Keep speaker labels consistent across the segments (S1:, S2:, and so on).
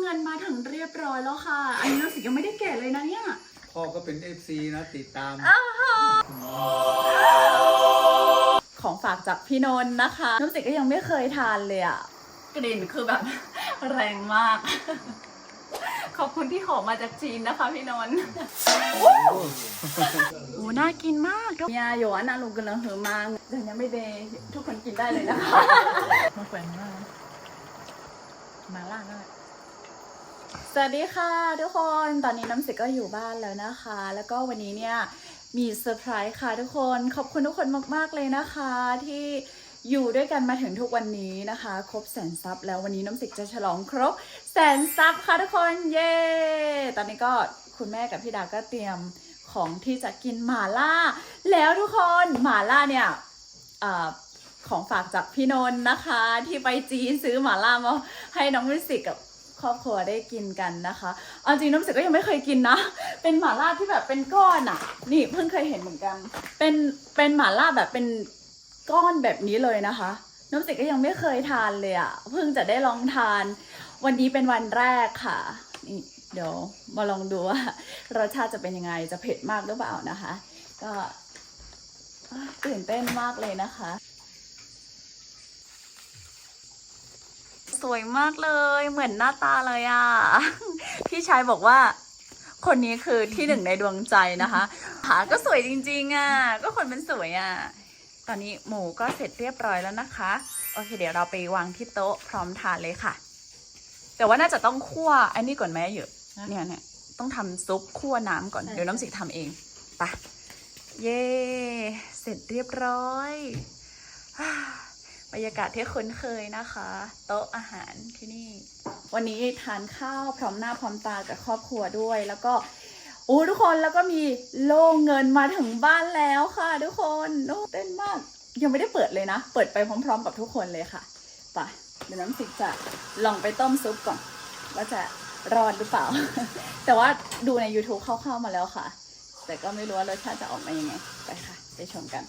S1: เงินมาถึงเรียบร้อยแล้วค่ะ อันนี้น้ำสิยังไม่ได้แกะเลยนะเนี่ย
S2: พ่อก็เป็น FC นะติดตาม
S1: ของฝากจากพี่นนท์นะคะ น้ำสิก็ยังไม่เคยทานเลยอะกลิ่นคือแบบ แรงมาก ขอบคุณที่หอมมาจากจีนนะคะพี่นนท์โอ้น่ากินมากเนี่ยโยอันนาลุงกันเลยเหอมาแต่ยังไม่เดย์ทุกคนกินได้เลยนะคะ
S3: มาแขวนมามาล่างนั่นแหละ
S1: สวัสดีค่ะทุกคนตอนนี้น้ำสิก็อยู่บ้านแล้วนะคะ แล้วก็วันนี้เนี่ยมีเซอร์ไพรส์ค่ะทุกคนขอบคุณทุกคนมากๆเลยนะคะที่อยู่ด้วยกันมาถึงทุกวันนี้นะคะ ครบแสนซับแล้ววันนี้น้ำสิกจะฉลองครบแสนซับค่ะทุกคนเย้ตอนนี้ก็คุณแม่กับพี่ดาก็เตรียมของที่จะกินหมาล่า แล้วทุกคนหมาล่าเนี่ยอของฝากจากพี่นนท์นะคะ ที่ไปจีนซื้อหมาล่ามาให้น้องมิวสิกกับ ครอบครัวได้กินกันนะคะเอาจริงน้ำสึกก็ยังไม่เคยกินนะ เป็นหม่าล่าที่แบบเป็นก้อนอะ นี่เพิ่งเคยเห็นเหมือนกัน เป็นเป็นหม่าล่าแบบเป็นก้อนแบบนี้เลยนะคะ น้ำสึกก็ยังไม่เคยทานเลยอะ เพิ่งจะได้ลองทาน วันนี้เป็นวันแรกค่ะ นี่เดี๋ยวมาลองดูว่ารสชาติจะเป็นยังไง จะเผ็ดมากหรือเปล่านะคะ ก็ตื่นเต้นมากเลยนะคะ สวยมากเลย เหมือนหน้าตาเลยอะ พี่ชายบอกว่า คนนี้คือที่หนึ่งในดวงใจนะคะขาก็สวยจริงๆอะ ก็คนเป็นสวยอะ ตอนนี้หมูก็เสร็จเรียบร้อยแล้วนะคะ โอเค เดี๋ยวเราไปวางที่โต๊ะพร้อมทานเลยค่ะ แต่ว่าน่าจะต้องคั่วอันนี้ก่อนแม่เยอะเนี่ยเนี่ยต้องทำซุปคั่วน้ำก่อน เดี๋ยวน้ำสิทำเอง ไปะเย่ เสร็จเรียบร้อยบ รรยากาศที่คุ้นเคยนะคะ โต๊ะอาหารที่นี่ วันนี้ทานข้าวพร้อมหน้าพร้อมตากับครอบครัวด้วยแล้วก็โอ้ทุกคนแล้วก็มีโล่เงินมาถึงบ้านแล้วค่ะ ทุกคนโอ้เต้นมาก ยังไม่ได้เปิดเลยนะ เปิดไปพร้อม ๆ กับทุกคนเลยค่ะไปเดี๋ยวน้ำสิกจะลองไปต้มซุปก่อนว่าจะรอดหรือเปล่า แต่ว่าดูใน YouTube คร่าวๆมาแล้วค่ะ แต่ก็ไม่รู้ว่ารสชาติจะออกมายังไง ไปค่ะ ไปชมกัน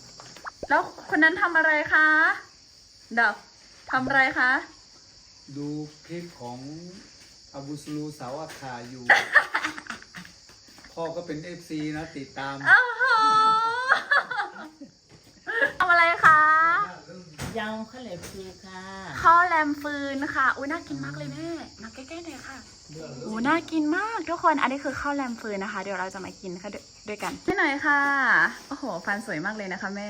S1: แล้วคนนั้นทำอะไรคะ ดับทำอะไรคะ
S2: ดูคลิปของอบูสลูสาวอาคาอยู่ พ่อก็เป็น FC นะ ติดตาม
S1: อ้าวโหทำอะไรคะ
S3: ยำข้าวเหลวคือค่ะ
S1: ข้าวแรมฟืนค่ะอุ้ยน่ากินมากเลยแม่มาใกล้ๆหน่อยค่ะโอ้น่ากินมากทุกคนอันนี้คือข้าวแรมฟืนนะคะ เดี๋ยวเราจะมากินค่ะด้วยด้วยกันพี่หน่อยค่ะ โอ้โห ฟันสวยมากเลยนะคะแม่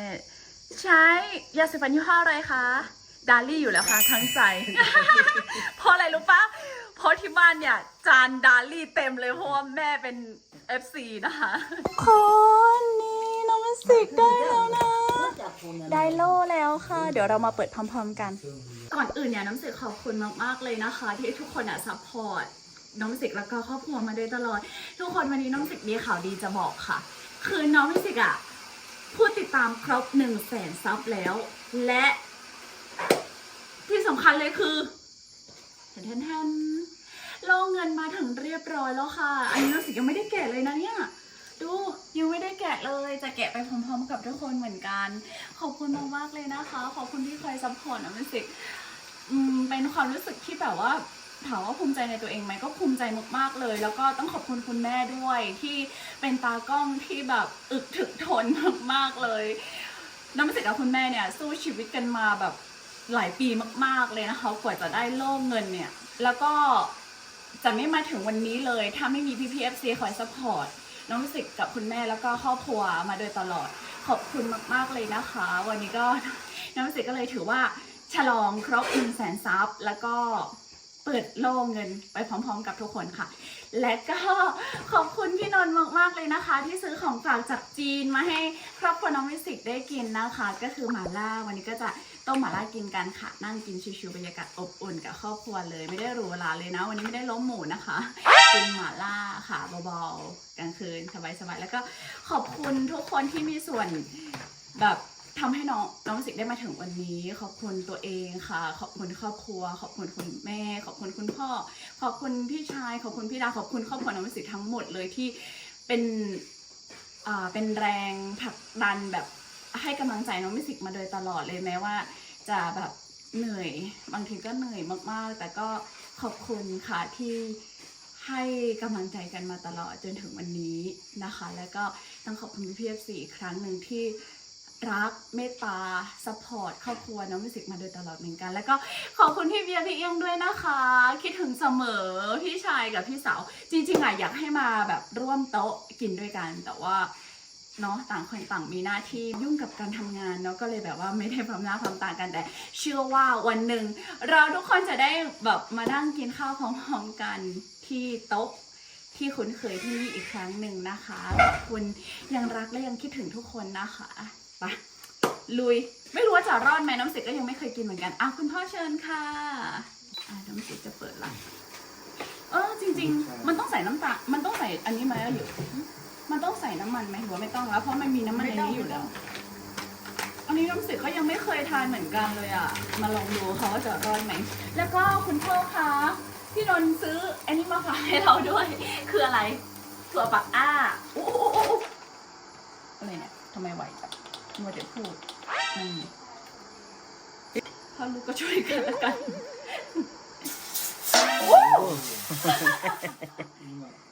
S1: ใช้ยาสีฟันยี่ห้ออะไรคะ ดาลี่อยู่แล้วค่ะทั้งใจ เพราะอะไรรู้ปะเพราะที่บ้านเนี่ย จานดาลี่เต็มเลยเพราะว่าแม่เป็น FC นะคะ คนนี่น้องมิวสิกได้แล้วนะ ได้โล่แล้วค่ะ เดี๋ยวเรามาเปิดพร้อมๆกัน ก่อนอื่นเนี่ยน้ำสิกขอบคุณมากๆเลยนะคะ ที่ทุกคนอะซัพพอร์ตน้องสิกแล้วก็ครอบครัวมาโดยตลอด ทุกคนวันนี้น้องสิกมีข่าวดีจะบอกค่ะ คือน้องสิกอะ ผู้ติดตามครบหนึ่งแสนซับแล้ว และที่สำคัญเลยคือแทนแทนๆโล่เงินมาถึงเรียบร้อยแล้วค่ะ อันนี้น้องสิกยังไม่ได้แกะเลยนะเนี่ย ดูยังไม่ได้แกะเลย จะแกะไปพร้อมๆ กับทุกคนเหมือนกัน ขอบคุณมากๆเลยนะคะ ขอบคุณที่คอยซัพพอร์ตนะมิสิกเป็นความรู้สึกที่แบบว่า ถามว่าภูมิใจในตัวเองไหมก็ภูมิใจมากๆเลย แล้วก็ต้องขอบคุณคุณแม่ด้วยที่เป็นตากล้องที่แบบอึกถึกทนมากๆเลยน้ำมิวสิกกับคุณแม่เนี่ย สู้ชีวิตกันมาแบบหลายปีมาก ๆเลยนะคะกว่าจะได้โล่เงินเนี่ย แล้วก็จะไม่มาถึงวันนี้เลย ถ้าไม่มีพี่พีเอฟซีคอยซัพพอร์ตน้องมิสิกกับคุณแม่แล้วก็ครอบครัวมาโดยตลอด ขอบคุณมาก ๆ เลยนะคะ วันนี้ก็น้องมิสิกก็เลยถือว่า ฉลองครบ1 0 0 0 0แสนซับแล้วก็ เปิดโล่เงินไปพร้อมๆ กับทุกคนค่ะ และก็ขอบคุณพี่นนท์มากๆเลยนะคะ ที่ซื้อของฝากจากจีนมาให้ครอบครัวน้องมิสิกได้กินนะคะ ก็คือหม่าล่าวันนี้ก็จะต้มหม่าล่ากินกันค่ะ นั่งกินชิวๆบรรยากาศอบอุ่นกับครอบครัวเลยไม่ได้รูหราเลยนะ วันนี้ไม่ได้ล้มหมูนะคะกินหม่าล่าค่ะเบาๆกลางคืนสบายๆแล้วก็ขอบคุณทุกคนที่มีส่วนแบบ ทำให้น้องน้องสิกได้มาถึงวันนี้ขอบคุณตัวเองค่ะ ขอบคุณครอบครัว ขอบคุณคุณแม่ ขอบคุณคุณพ่อ ขอบคุณพี่ชาย ขอบคุณพี่ดาขอบคุณครอบครัวน้องสิกทั้งหมดเลยที่เป็นอ่าเป็นแรงผลักดันแบบให้กำลังใจน้องมิสิกมาโดยตลอดเลยแม้ว่า จะแบบเหนื่อยบางทีก็เหนื่อยมากๆ แต่ก็ขอบคุณค่ะที่ให้กำลังใจกันมาตลอดจนถึงวันนี้นะคะ แล้วก็ต้องขอบคุณพี่เอฟซีอีกครั้งหนึ่งที่ รักเมตตาซัพพอร์ตครอบครัวน้องมิวสิกมาโดยตลอดเหมือนกัน แล้วก็ขอบคุณพี่เบียร์พี่เอี้ยงด้วยนะคะ คิดถึงเสมอพี่ชายกับพี่สาวจริงๆอะอยากให้มาแบบร่วมโต๊ะกินด้วยกัน แต่ว่าเนาะต่างคนต่างมีหน้าที่ยุ่งกับการทำงานเนาะก็เลยแบบว่าไม่ได้พร้อมหน้าพร้อมตากันแต่ เชื่อว่าวันหนึ่งเราทุกคนจะได้แบบมานั่งกินข้าวพร้อมๆกันที่โต๊ะที่คุ้นเคยที่นี่อีกครั้งหนึ่งนะคะขอบคุณยังรักและยังคิดถึงทุกคนนะคะ ไปลุย ไม่รู้ว่าจะรอดไหมน้ำสิก็ยังไม่เคยกินเหมือนกันอะคุณพ่อเชิญค่ะอะน้ำสิจะเปิดละเออจริง ๆ มันต้องใส่น้ำตาลมันต้องใส่อันนี้ไหมอะหรือมันต้องใส่น้ำมันไหมหรือว่าไม่ต้องแล้ว เพราะมันมีน้ำมันในนี้อยู่แล้ว อันนี้น้ำสิก็ยังไม่เคยทานเหมือนกันเลยอะ มาลองดูเขาว่าจะรอดไหม แล้วก็คุณพ่อคะพี่นนท์ซื้ออันนี้มาฝากให้เราด้วย คืออะไรถั่วปักอ้าอู้อู้อู้อู้อะไรเนี่ยทำไมไหวจัง มัวแต่พูดนั่นไงถ้าลูกก็ช่วยกันแล้วกัน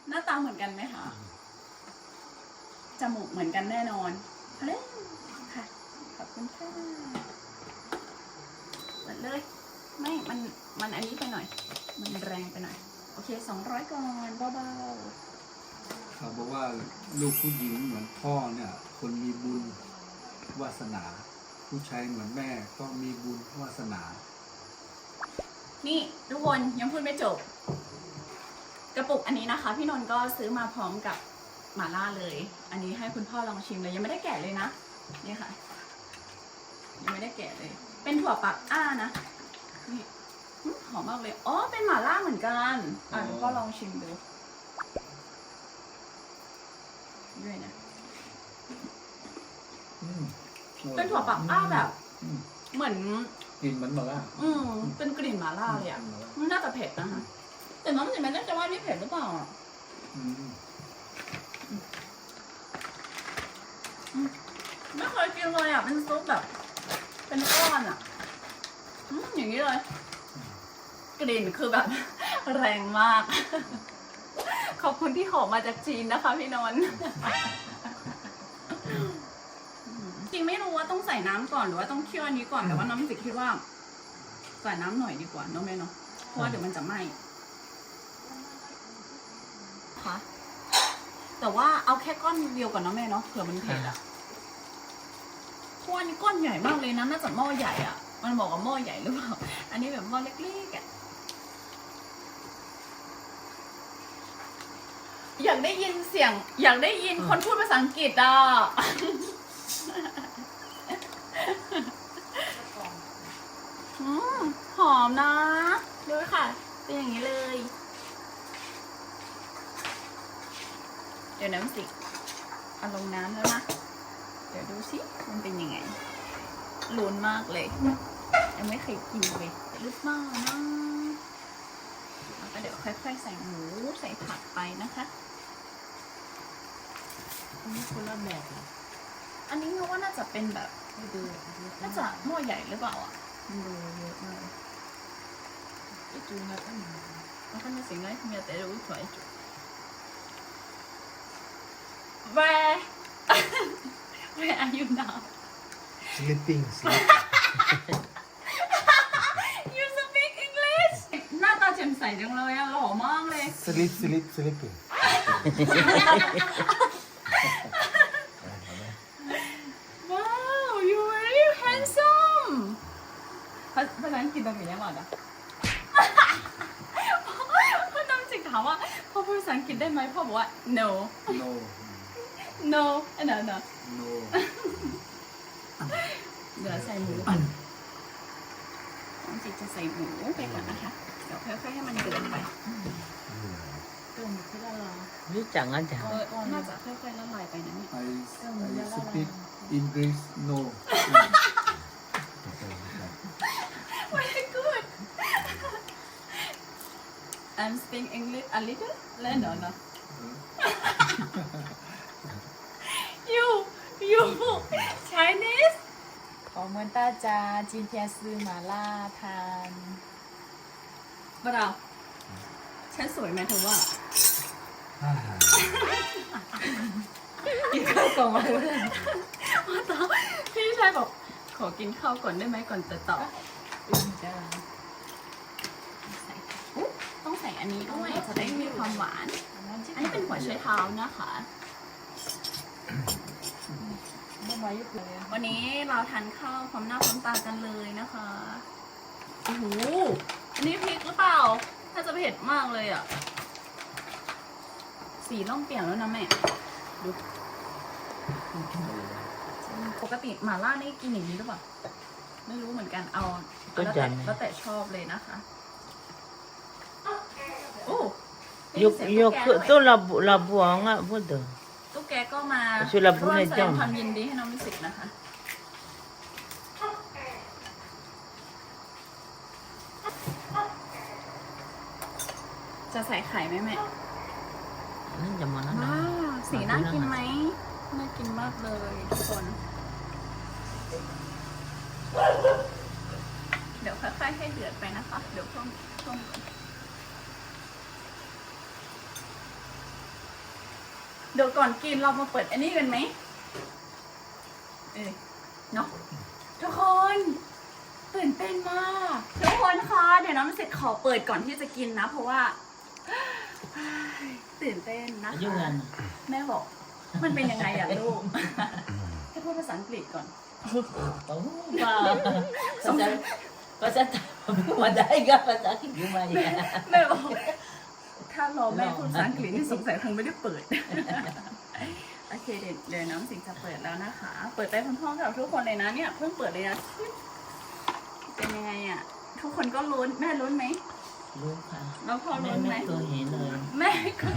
S1: หน้าตาเหมือนกันไหมคะ จมูกเหมือนกันแน่นอนเอาเลยค่ะ ขอบคุณค่ะเปิดเลย ไม่ มัน มันอันนี้ไปหน่อย มันแรงไปหน่อย โอเคสองร้อยก่อนเบา
S2: เขาบอกว่าลูกผู้หญิงเหมือนพ่อเนี่ย คนมีบุญ วาสนา ผู้ชายเหมือนแม่ก็มีบุญวาสนา
S1: ๆนี่ทุกคนยังพูดไม่จบ กระปุกอันนี้นะคะ พี่นนท์ก็ซื้อมาพร้อมกับหม่าล่าเลย อันนี้ให้คุณพ่อลองชิมเลยยังไม่ได้แกะเลยนะนี่ค่ะ ยังไม่ได้แกะเลย เป็นถั่วปักอ้านะนี่อื้อหอมมากเลยอ๋อเป็นหม่าล่าเหมือนกันอะ
S2: อ๋อ
S1: เดี๋ยวก็ลองชิมดูด้วยนะ
S2: อืม
S1: เป็นถั่วปักอ้าแบบ
S2: อืม
S1: เหมือน
S2: กินเหมือนหมาล่า
S1: อืมเป็นกลิ่นหม่าล่าเลยอะมันน่าจะเผ็ดนะคะแต่น้องสิไม่แน่ใจว่านี่เผ็ดหรือเปล่าอะ
S2: อืม
S1: ไม่เคยกินเลยอะเป็นซุปแบบ เป็นก้อนอะอืมอย่างนี้เลย กลิ่นคือแบบ แรงมาก ขอบคุณที่หอมมาจากจีนนะคะพี่นนท์จ ริงไม่รู้ว่าต้องใส่น้ำก่อนหรือว่าต้องเคี่ยวอันนี้ก่อนแต่ว่าน้ำสิคิดว่าใส่น้ำหน่อยดีกว่าเนอะแม่เนาะเพราะว่าเดี๋ยวมันจะไหม้ค่ะแต่ว่าเอาแค่ก้อนเดียวก่อนเนอะแม่เนาะเผื่อมันเผ็ดอะเพราะว่าอันนี้ก้อนใหญ่มากเลยนะน่าจะหม้อใหญ่อะ มันบอกว่าหม้อใหญ่หรือเปล่าอันนี้แบบหม้อเล็กๆอะอยากได้ยินเสียง อยากได้ยินคนพูดภาษาอังกฤษอะ อืมหอมนะดูค่ะ เป็นอย่างนี้เลย เดี๋ยวน้ำสิเอาลงน้ำแล้วนะ เดี๋ยวดูสิมันเป็นยังไงลุ้นมากเลยยังไม่เคยกินเลยหรือเปล่านะแล้วก็เดี๋ยวค่อยๆใส่หมูใส่ผักไปนะคะ
S3: อันนี้คนละแบบเหรอ
S1: อันนี้เราว่าน่าจะเป็นแบบ
S3: ไม่ดู
S1: น่าจะหม้อใหญ่หรือเปล่าอะ
S3: มันดูเยอะมากไอจูนัดอันนี้
S1: มันก็ไม่เสียง่ายเมียแต่รู้ถอยจูแว Where are you now?
S4: Sleeping. sleeping.
S1: you speak English? หน้าตาแจ่มใสจังเลยอะหล่อมากเลย
S4: Sleep, sleep, sleeping. า
S1: ษาอังกฤษได้ไหมพ่อบอกว่า no
S2: no
S1: no no no
S2: no
S1: เดี๋ยวใส่หมูก่อนน้องจิจะใส่หมูไปก่อนนะคะ เดี๋ยวค่อยๆให้มันเดือดไป
S3: ตัวมันคือละลาย
S5: biết chẳng anh chẳng
S1: เออน่าจะค่อยๆละลายไปนะเนี่ย
S2: I I speak English no
S1: Very good I'm speaking English a little like no no you you Chinese
S3: ของเมือตาจาจีนเทียซื้อมาล่าทาน
S1: บ้าเราฉันสวยไหมเธอว่า
S3: กินข้าวก่อนมาเลย
S1: มาต่อพี่ชายบอกขอกินข้าวก่อนได้ไหมก่อนจะตอ
S3: บอจ้า
S1: ส่อันนี้ด้วยจะได้มีความหวาน อันนี้เป็นหัวไชเท้านะคะ
S3: ไม่มายุบเลย
S1: วันนี้เราทานข้าวพร้อมหน้าพร้อมตากันเลยนะคะโอ้โหอันนี้พริกหรือเปล่า ถ้าจะเผ็ดมากเลยอะ สีต้องเปลี่ยนแล้วนะแม่ดูปกติหม่าล่านี่กินอย่างนี้หรือเปล่า ไม่รู้เหมือนกันเอาเอาแล้วแต่แล้วแต่ชอบเลยนะคะ โอ้ ได้
S5: Yo
S1: นเสีง
S5: yo
S1: ตุ๊กแก
S5: que
S1: ด้วย
S5: to la bu- la buanga bodo.
S1: ตุ๊กแกก็มา
S5: ช่วยรับ
S1: ร่วม
S5: ให้
S1: แสด
S5: จ้องง
S1: ความยินดีให้น้องมิวสิกนะคะจะใส่ไข่ไหมแม่
S5: Ano jaman
S1: ว้า
S5: na.
S1: วสีน่ากินไหมน่ากินมากเลยทุกคน เดี๋ยวค่อยๆให้เดือดไปนะคะ เดี๋ยวเพิ่มเพิ่มก่อน เดี๋ยวก่อนกินเรามาเปิดอันนี้กันไหมเอ้ยเนาะทุกคนตื่นเต้นมากทุกคนคะเดี๋ยวน้ำเสร็จขอเปิดก่อนที่จะกินนะ เพราะว่าตื่นเต้นนะคะ
S5: Ayungan.
S1: แม่บอก มันเป็นยังไงอะลูกให้พูดภาษาอังกฤษก่อน
S5: Oh, pa. Pasal pasal madai ka pasal akin gumaya.
S1: แม่บอก ถ้ารอแม่พูดภาษาอังกฤษนี่สงสัยคงไม่ได้เปิด โอเคเดี๋ยวเดี๋ยวน้ำสิงจะเปิดแล้วนะคะ เปิดไปพร้อมๆกับทุกคนเลยนะเนี่ยเพิ่งเปิดเลยนะ เป็นยังไงอะทุกคนก็ลุ้นแม่ลุ้นไหม
S5: Luka.
S1: แล้วพ่อลุ้น
S5: May
S1: ไหม
S5: may to hinoy.
S1: แม่ก็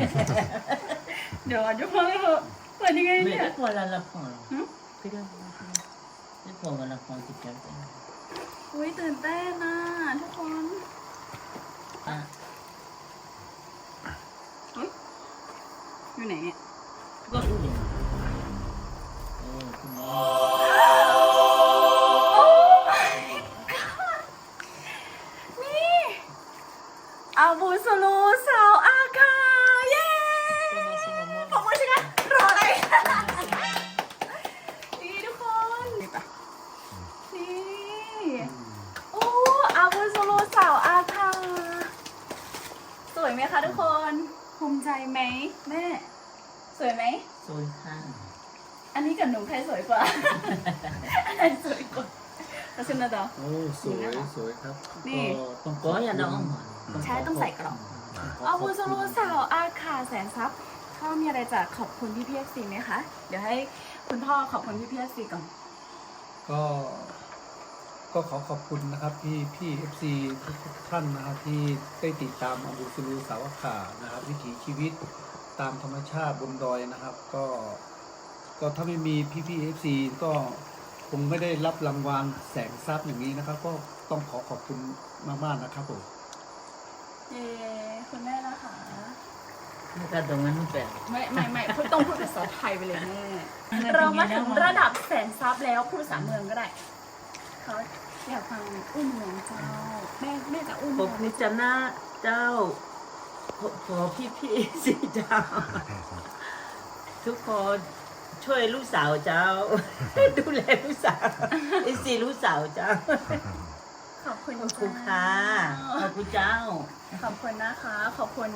S1: เดี๋ยวทุกคนเลยเปิดยังไงเนี่ย
S5: May wala la po.
S1: Hmm?
S5: Pero May po wala po teacher.
S1: อุ้ยตื่นเต้นนะทุกคน
S5: Ah,
S1: อยู่ไหนเนี่ย
S5: go uli. Oh, kumain.
S1: นี่อาบูสลูสาวอาคาเย้
S5: Ito na si mama.
S1: ขอบคุณใช่ไหมรออะไรนี่ทุกคนนี่ปะนี่โอ้อาบูสลูสาวอาคาสวยไหมคะทุกคน ภูมิใจไหมแม่ สวยไหม
S5: Soy ha.
S1: อันนี้กับหนูใครสวยกว่าอันไหนสวยกว่าแล้วชิมนะดอ
S2: โอ้สวยสวยครับ
S1: นี่
S5: Kung ko ya daw mo.
S1: ใช่ต้องใส่กล่องอาบูสลูสาวอาคาแสนทรัพย์พ่อมีอะไรจะขอบคุณพี่พีเอฟซีไหมคะ เดี๋ยวให้คุณพ่อขอบคุณพี่พีเอฟซีก่อน
S2: ก็ ก็ขอขอบคุณนะครับพี่พี่เอฟซีทุกๆท่านนะครับที่ได้ติดตามอบูซูลูสาวขานะครับ วิถีชีวิตตามธรรมชาติบนดอยนะครับ ก็ก็ถ้าไม่มีพี่พี่เอฟซีก็คงไม่ได้รับรางวัลแสงทรัพย์อย่างนี้นะครับ ก็ต้องขอขอบคุณมากๆนะครับผม
S1: เย้คุณแม่นะคะ
S5: Nakadungan mo pa.
S1: ไม่ไม่ไม่พูดต้องพูดภาษาไทยไปเลยแม่เรามาถึงระดับแสนทรัพย์แล้วพูดภาษาเมืองก็ได้ เขาอยากฟังอุ้มเมืองเจ้าแม่แม่จะอุ้ม
S5: ผ
S1: เมื
S5: ม
S1: อง
S5: นี่จะหน้าเจ้าขอขอพี่พี่ๆสิเจ้า ทุกคนช่วยลูกสาวเจ้า ดูแลลูกสาวไอ้สิลูกสาวเจ้า
S1: ขอบคุณ
S5: ขอบคุณค่ะขอบคุณเจ้า
S1: ขอบคุณนะคะ ขอบคุณ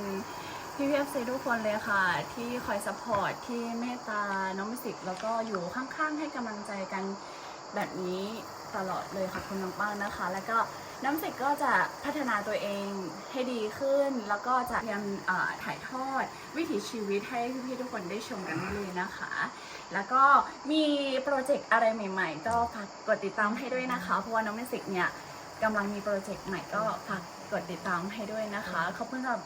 S1: พี่พีเอฟซีทุกคนเลยค่ะ ที่คอยสปอร์ตที่เมตตาน้องมิวสิกแล้วก็อยู่ข้างๆให้กำลังใจกันแบบนี้ ตลอดเลยขอบคุณมากๆนะคะ แล้วก็น้ำสิกก็จะพัฒนาตัวเองให้ดีขึ้น แล้วก็จะยายามเอ่อถ่ายทอดวิถีชีวิตให้พี่ๆทุกคนได้ชมกันเลยนะคะ แล้วก็มีโปรเจกต์อะไรใหม่ ๆ ก็ฝากกดติดตามให้ด้วยนะคะ เพราะว่าน้องมิวสิกเนี่ยกำลังมีโปรเจกต์ใหม่ก็ฝากกดติดตามให้ด้วยนะคะขอบคุณสำหรับ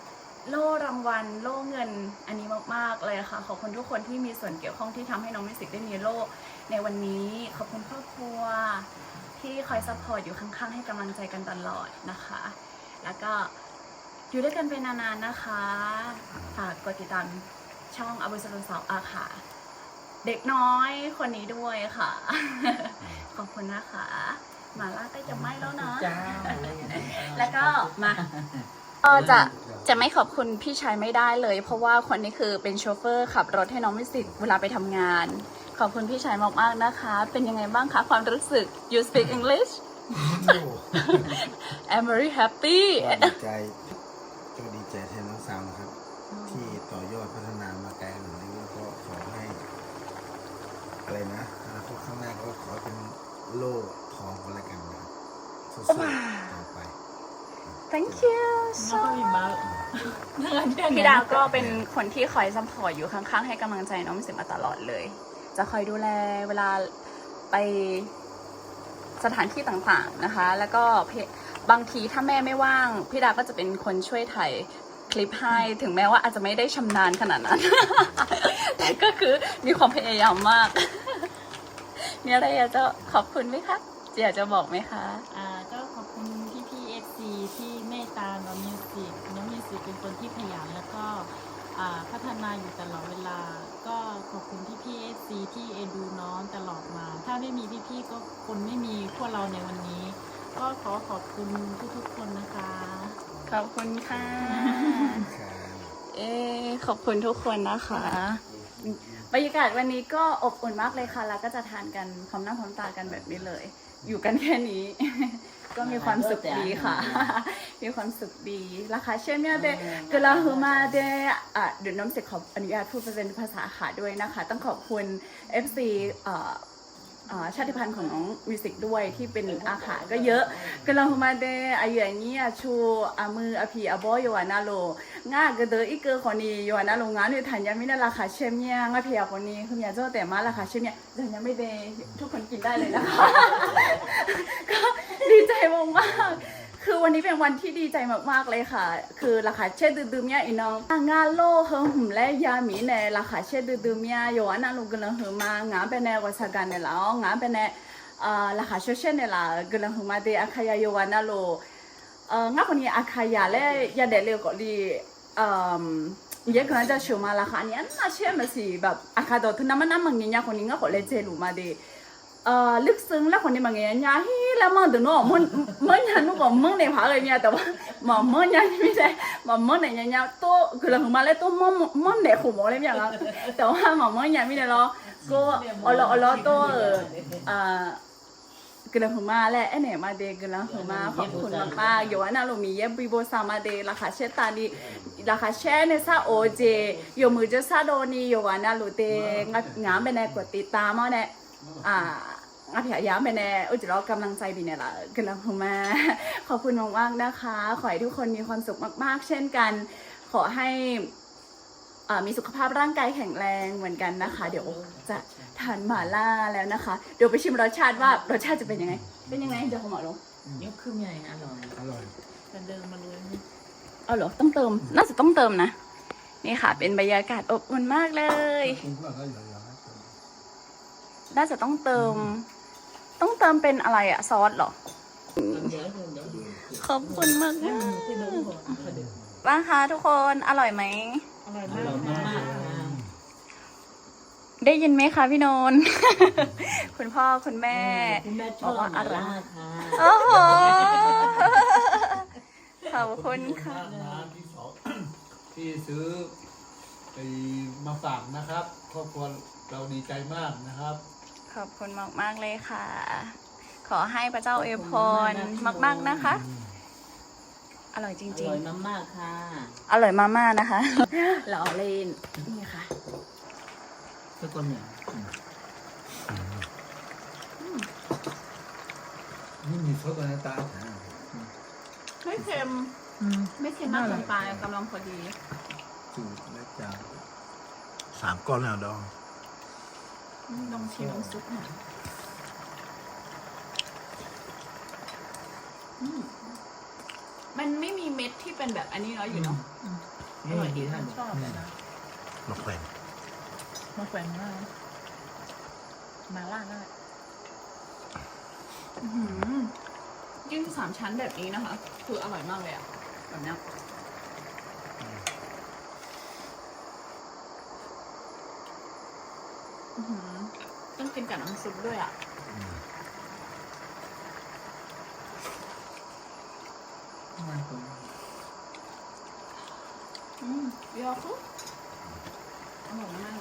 S1: โล่รางวัลโล่เงินอันนี้มากๆเลยค่ะ ขอบคุณทุกคนที่มีส่วนเกี่ยวข้องที่ทำให้น้องมิสิกได้มีโล่ ในวันนี้ขอบคุณครอบครัวที่คอยซัพพอร์ตอยู่ข้างๆ ให้กำลังใจกันตลอดนะคะ แล้วก็อยู่ด้วยกันไปนานๆนะคะฝากกดติดตามช่องอบุสรุสาวอาค่ะ เด็กน้อยคนนี้ด้วยค่ะ ขอบคุณนะคะหมาล่าใกล้จะไหม้แล้วนะ
S5: เจ้า
S1: แล้วก็มาเออจะจะไม่ขอบคุณพี่ชายไม่ได้เลย เพราะว่าคนนี้คือเป็นโชเฟอร์ขับรถให้น้องมิวสิกเวลาไปทำงาน ขอบคุณพี่ชายมากๆนะคะ เป็นยังไงบ้างคะความรู้สึก you speak English I'm very happy
S4: ก็ดีใจก็ดีใจแทนน้องสาวนะครับ ที่ต่อยอดพัฒนามาไกลขนาดนี้แล้วก็ขอให้ อะไรนะอนาคตข้างหน้าก็ขอให้เป็นโล่ทองกันแล้วกันนะครับสู้ๆต่อไป
S1: thank you
S3: แล้ว
S1: so
S3: ก็มีมาเพื่อน
S1: พี่ดาวก็เป็นคนที่คอยซัพพอร์ตอยู่ข้างๆ ให้กำลังใจน้องมิวสิกมาตลอดเลย จะคอยดูแลเวลาไปสถานที่ต่างๆนะคะ แล้วก็บางทีถ้าแม่ไม่ว่าง พี่ดาก็จะเป็นคนช่วยถ่ายคลิปให้ถึงแม้ว่าอาจจะไม่ได้ชำนาญขนาดนั้น แต่ก็คือมีความพยายามมาก มีอะไรอยากจะขอบคุณไหมคะอยากจะบอกไหมคะ
S3: อ่าก็ขอบคุณพี่พี่เอฟซีที่เมตตาน้องมิวสิกน้องมิวสิกเป็นคนที่ขยันแล้วก็ พัฒนาอยู่ตลอดเวลา ก็ขอบคุณพี่พี่เอฟซีที่เอ็นดูน้องตลอดมา ถ้าไม่มีพี่พี่ๆก็คนไม่มีพวกเราในวันนี้ ก็ขอขอบคุณทุกๆคนนะคะ
S1: ขอบคุณค่ะ
S4: ครับ
S1: เอ๊ะขอบคุณทุกคนนะคะ บรรยากาศวันนี้ก็อบอุ่นมากเลยค่ะ แล้วก็จะทานกันพร้อมหน้าพร้อมตากันแบบนี้เลย อยู่กันแค่นี้ ก็มีความสุขดีค่ะ มีความสุขดีราคาเชื่อมเนี่ยเดกลาฮูมาเดอะเดี๋ยวน้องเสกขออนุญาตพูดเป็นภาษาขาด้วยนะคะ ต้องขอบคุณ FC เอ่อเอ่อ ชาติพันธุ์ของน้องมิวสิกด้วยที่เป็นอาขาก็เยอะกลาฮูมาเดอายุอย่างนี้ยชูอามืออาพีอาบอยวานาโลง่ากระเดออีกเกอคนนี้อยู่นาโลงานเนี่ยทันยังไม่ได้ราคาเชมเนี่ยง่าเพียคนนี้คือยาเจ้าแต่มาราคาเชมเนี่ยแต่ยังไม่ได้ทุกคนกินได้เลยนะคะก็ดีใจมากๆ คือวันนี้เป็นวันที่ดีใจมากๆเลยค่ะ คือราคาเช่ดืมๆเนี่ยอีน้องงานโลเฮิงหุ่มและยาหมีในราคาเช่ดืมๆเนี่ยอยู่นะลุงกันเลยเฮิมางานเป็นในวัสกันเนี่ยแล้วงานเป็นในเอ่อราคาเช่เช่เนี่ยละกันเลยเฮิมาเดอาคายาโยวานาโล เออง่าคนนี้อาคายาและยาเดเลก็ดีเอ่อ也可能在修马拉哈尼，那些么是แบบอาคาดอทุนน้ำมันน้ำมันเงี้ยคนนี้ง่าขอเลเจลูมาเด เอ่อลึกซึ้งแล้วคนนี้มันเงี้ยาฮีแล้วมันตัวโน้มันมันยันนู้ก็มันในผาเลยเนี่ยแต่ว่ามันมันยันไม่ได้มันมันในเนี่ตัวคือเรามาแล้วตัวมันมันในหัวเลยเนี่ยละแต่ว่ามันมันยันไม่ได้หรอกก็อ๋ออ๋อตัวเอ่อกระหึมาและไอเนี่ยมาเดกระหึมาขอบคุณมากๆอยู่ว่านาลูมีเยบบีโบซามาเดราคาเชตานีราคาแช่ในซาโอเจอยู่มือจะซาโดนีอยู่ว่านาลูเตงงามไปในกดติดตามเอาเนี่ยอ่า งาพยายามไปในอุจจาระกำลังใจดีเนี่ยละกระหึมา ขอบคุณมากๆนะคะ ขอให้ทุกคนมีความสุขมากๆ เช่นกัน ขอให้อ่ามีสุขภาพร่างกายแข็งแรงเหมือนกันนะคะ เดี๋ยวจะทานหม่าล่าแล้วนะคะ เดี๋ยวไปชิมรสชาติว่ารสชาติจะเป็นยังไง เป็นยังไงเดี๋ยวขอหมอลง
S5: ยกขึ้นใหญ่อร่อย
S4: อร่อย
S3: กันเดินมาเลย
S1: เอาเหรอต้องเติม น่าจะต้องเติมนะนี่ค่ะ เป็นบรรยากาศอบอุ่นมากเลย น่าจะต้องเติม ต้องเติมเป็นอะไรอะซอสเหรอ
S5: เดี๋ยวเดี๋ยวเดี๋ยว
S1: ขอบคุณมาก
S3: ที่เดินก่อน
S1: บ้างคะทุกคนอร่อยไหม
S3: อร่อย
S5: อ
S3: มาก
S5: ร่อยมากค่ะ
S1: ได้ยินไหมคะพี่นนท์ คุณพ่อคุณแม่
S5: คุณแม่ชอบมากค่ะ
S1: โอ้โห ขอบคุณค่ะ
S2: ร้านที่สองที่ซื้อไปมาฝากนะครับ ครอบครัวเราดีใจมากนะครับ
S1: ขอบคุณมากๆเลยค่ะ ขอให้พระเจ้าอวยพรมาก ๆนะคะ อร่อยจ
S5: อ
S1: ริง
S5: ร่อยมากๆค่ะ
S1: ๆ อร่อยมากๆนะคะเราเล่นนี่ค่ะ
S5: ทุกคนเนี่ย
S2: นี่มีซอสอะไรตา
S1: ไม่เค็ม ไม่เค็มมากเกินไปกำลังพอดี
S2: จืดและจาง
S4: สามก้อนแล้วดอง
S1: ลองชิมน้ำซุปหน่อยอืมมันไม่มีเม็ดที่เป็นแบบอันนี้เนาะอยู่เนาะ
S5: อร่อยดีท่าน
S3: ชอบเลยนะ
S4: นกแขวน
S3: มาแขวนมากมาล่าได้
S1: อื้อหือยิ่งสามชั้นแบบนี้นะคะ คืออร่อยมากเลยอะแบบเนี้ ต้องกินกับน้ำซุปด้วยอะ
S5: ไม่คุ้น
S1: อืมเยอคุบอร่อยมาก